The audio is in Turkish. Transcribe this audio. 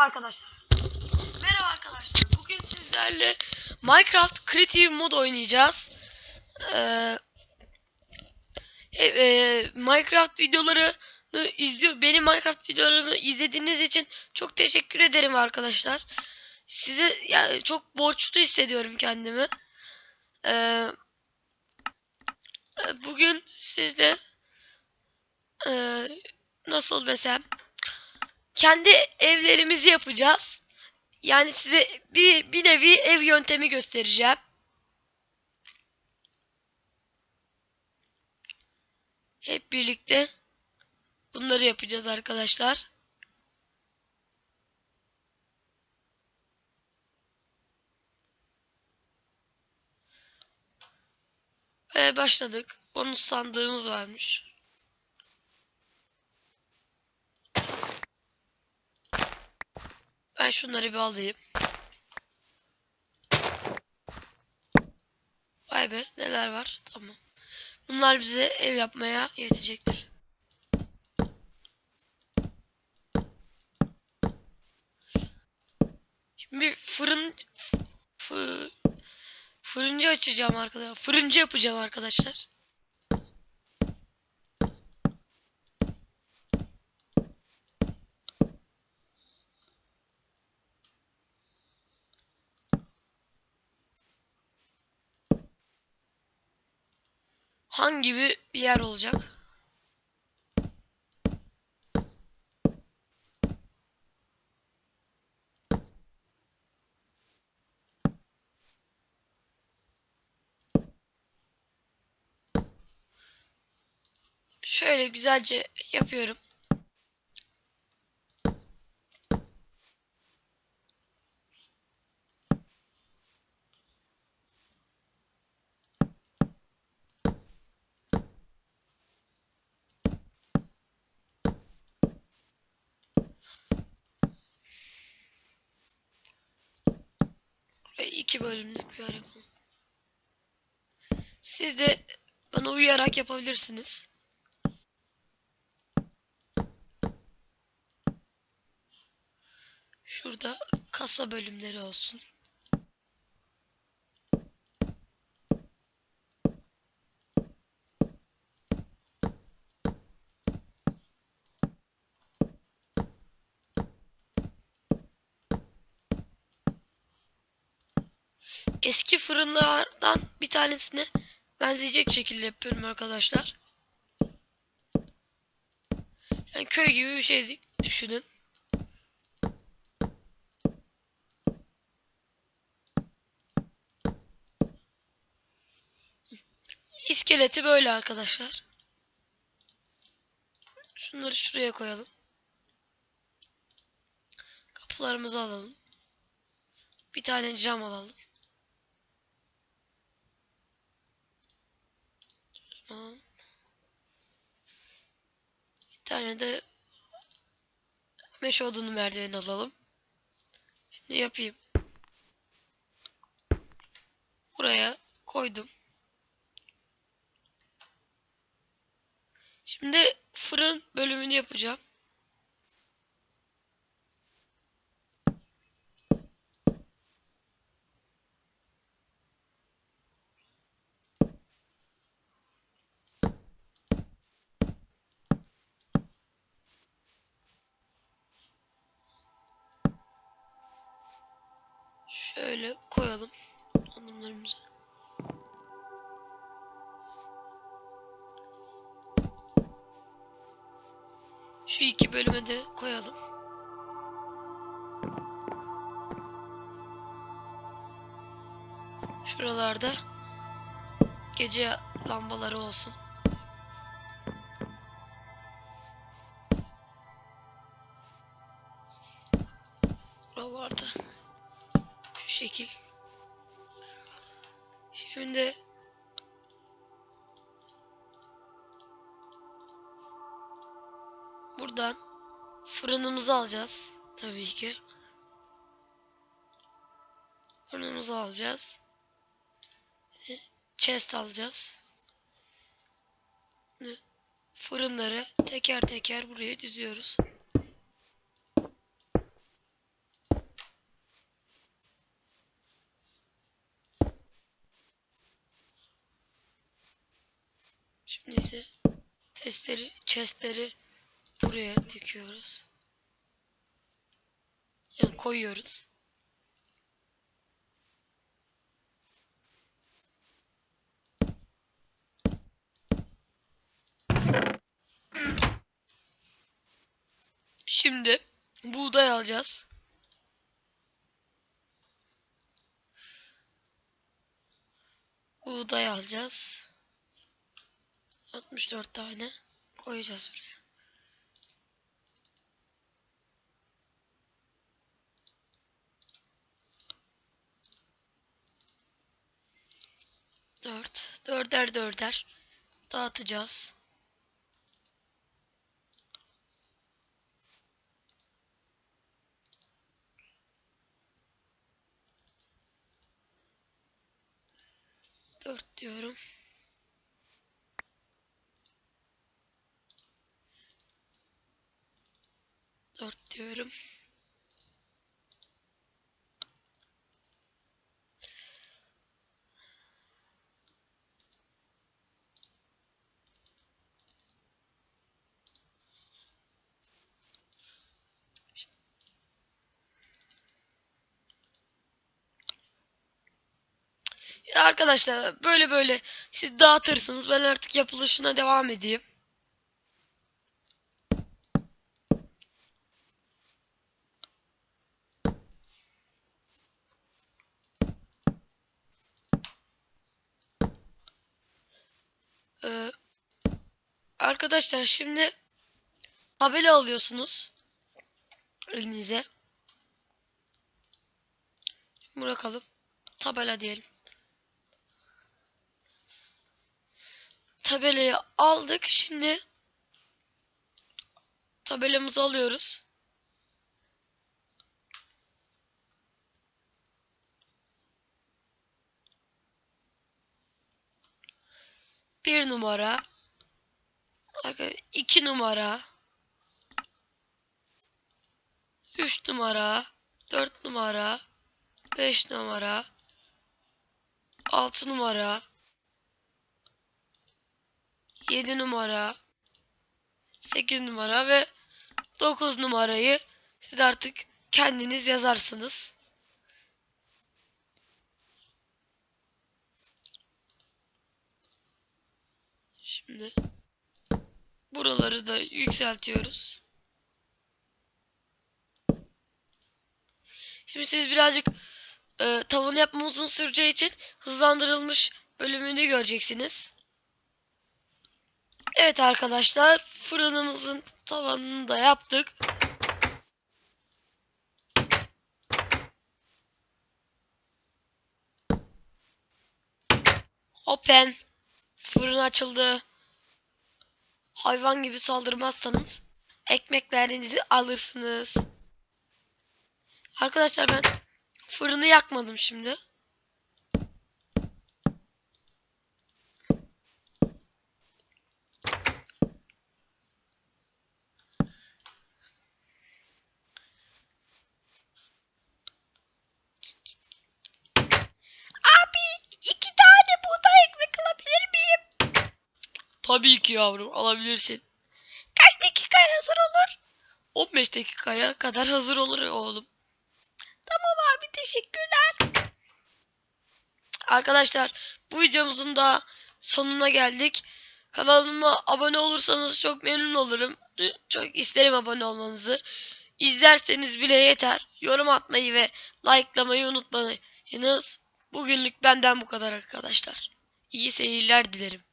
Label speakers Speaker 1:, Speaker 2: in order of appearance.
Speaker 1: Merhaba arkadaşlar. Merhaba arkadaşlar. Bugün sizlerle Minecraft Creative Mod oynayacağız. Ee, e- e, Minecraft videoları izliyor. Benim Minecraft videolarımı izlediğiniz için çok teşekkür ederim arkadaşlar. Size yani çok borçlu hissediyorum kendimi. Ee, e, bugün sizle e, nasıl desem kendi evlerimizi yapacağız. Yani size bir, bir nevi ev yöntemi göstereceğim. Hep birlikte bunları yapacağız arkadaşlar. Ve başladık. Bonus sandığımız varmış. Ben şunları bir alayım. Vay be neler var. Tamam. Bunlar bize ev yapmaya yetecektir. Şimdi bir fırın fı, fırıncı açacağım arkadaşlar. Fırıncı yapacağım arkadaşlar. Hangi bir bir yer olacak? Şöyle güzelce yapıyorum. İki bölümlük bir yapalım. Siz de bana uyarak yapabilirsiniz. Şurada kasa bölümleri olsun. Eski fırınlardan bir tanesine benzeyecek şekilde yapıyorum arkadaşlar. Yani köy gibi bir şey düşünün. İskeleti böyle arkadaşlar. Şunları şuraya koyalım. Kapılarımızı alalım. Bir tane cam alalım. Tamam. Bir tane de meşe odunu merdiven alalım. Şimdi yapayım. Buraya koydum. Şimdi fırın bölümünü yapacağım. Şöyle koyalım odunlarımızı. Şu iki bölüme de koyalım. Şuralarda gece lambaları olsun. Buralarda şekil. Şimdi buradan fırınımızı alacağız tabii ki. Fırınımızı alacağız. Chest alacağız. Fırınları teker teker buraya diziyoruz. Neyse. Testleri, chestleri buraya dikiyoruz. Yani koyuyoruz. Şimdi buğday alacağız. Buğday alacağız. 64 tane koyacağız buraya. Dört. Dörder dörder. Dağıtacağız. Dört diyorum. Dört diyorum. Arkadaşlar böyle böyle siz dağıtırsınız. Ben artık yapılışına devam edeyim. Ee, arkadaşlar şimdi tabela alıyorsunuz elinize. Bırakalım. Tabela diyelim. Tabelayı aldık. Şimdi tabelamızı alıyoruz. Bir numara. İki numara. Üç numara. Dört numara. Beş numara. Altı numara. 7 numara 8 numara ve 9 numarayı siz artık kendiniz yazarsınız. Şimdi buraları da yükseltiyoruz. Şimdi siz birazcık e, tavanı yapma uzun süreceği için hızlandırılmış bölümünü göreceksiniz. Evet arkadaşlar fırınımızın tavanını da yaptık. Open. Fırın açıldı. Hayvan gibi saldırmazsanız ekmeklerinizi alırsınız. Arkadaşlar ben fırını yakmadım şimdi. Abi iki tane buğday ekmek alabilir miyim? Tabii ki yavrum alabilirsin. Kaç dakikaya hazır olur? 15 dakikaya kadar hazır olur oğlum. Tamam abi teşekkürler. Arkadaşlar bu videomuzun da sonuna geldik. Kanalıma abone olursanız çok memnun olurum. Çok isterim abone olmanızı. İzlerseniz bile yeter. Yorum atmayı ve likelamayı unutmayınız. Bugünlük benden bu kadar arkadaşlar. İyi seyirler dilerim.